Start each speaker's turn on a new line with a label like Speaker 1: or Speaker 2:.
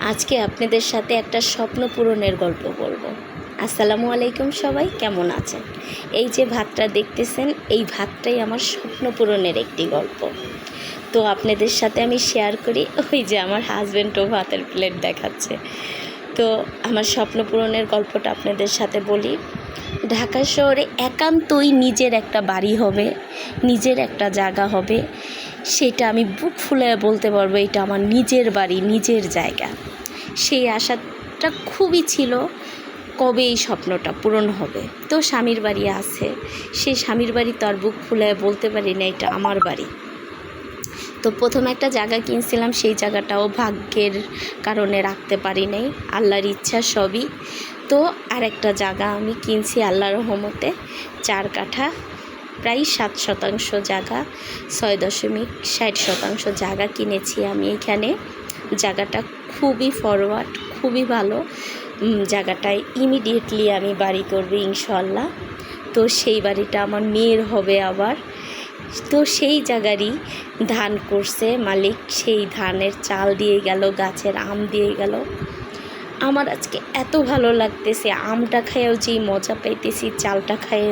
Speaker 1: আজকে আপনাদের সাথে একটা স্বপ্ন পূরণের গল্প বলব। আসসালামু আলাইকুম সবাই, কেমন আছেন? এই যে ভাতটা দেখতেছেন, এই ভাতটাই আমার স্বপ্ন পূরণের একটি গল্প। তো আপনাদের সাথে আমি শেয়ার করি, ওই যে আমার হাজব্যান্ডও ভাতের প্লেট দেখাচ্ছে। তো আমার স্বপ্ন পূরণের গল্পটা আপনাদের সাথে বলি ঢাকা শহরে একান্তই নিজের একটা বাড়ি হবে, নিজের একটা জায়গা হবে। সেটা আমি বুক ফুলে বলতে পারব, এটা আমার নিজের বাড়ি, নিজের জায়গা। সেই আশাটা খুবই ছিল, কবে এই স্বপ্নটা পূরণ হবে? তো স্বামীর বাড়ি আছে সেই স্বামীর বাড়ি তো আর বুক ফুলে বলতে পারি না, এটা আমার বাড়ি। তো প্রথমে একটা জায়গা কিনছিলাম, সেই জায়গাটাও ভাগ্যের কারণে রাখতে পারি নাই, আল্লাহর ইচ্ছা সবই। তো আর একটা জায়গা আমি কিনছি আল্লাহর রহমতে। চার কাঠা, প্রায় সাত শতাংশ জায়গা, ছয় দশমিক ষাট শতাংশ জায়গা কিনেছি আমি এখানে। জায়গাটা খুবই ফরওয়ার্ড খুবই ভালো। জায়গাটায় ইমিডিয়েটলি আমি বাড়ি করব ইনশাল্লাহ তো সেই বাড়িটা আমার মেয়ের হবে আবার। তো সেই জায়গারই ধান করছে মালিক। সেই ধানের চাল দিয়ে গেল, গাছের আম দিয়ে গেল। আমার আজকে এত ভালো লাগতেছে আমটা খাইয়েও যেই মজা পাইতেছি চালটা খাইয়ে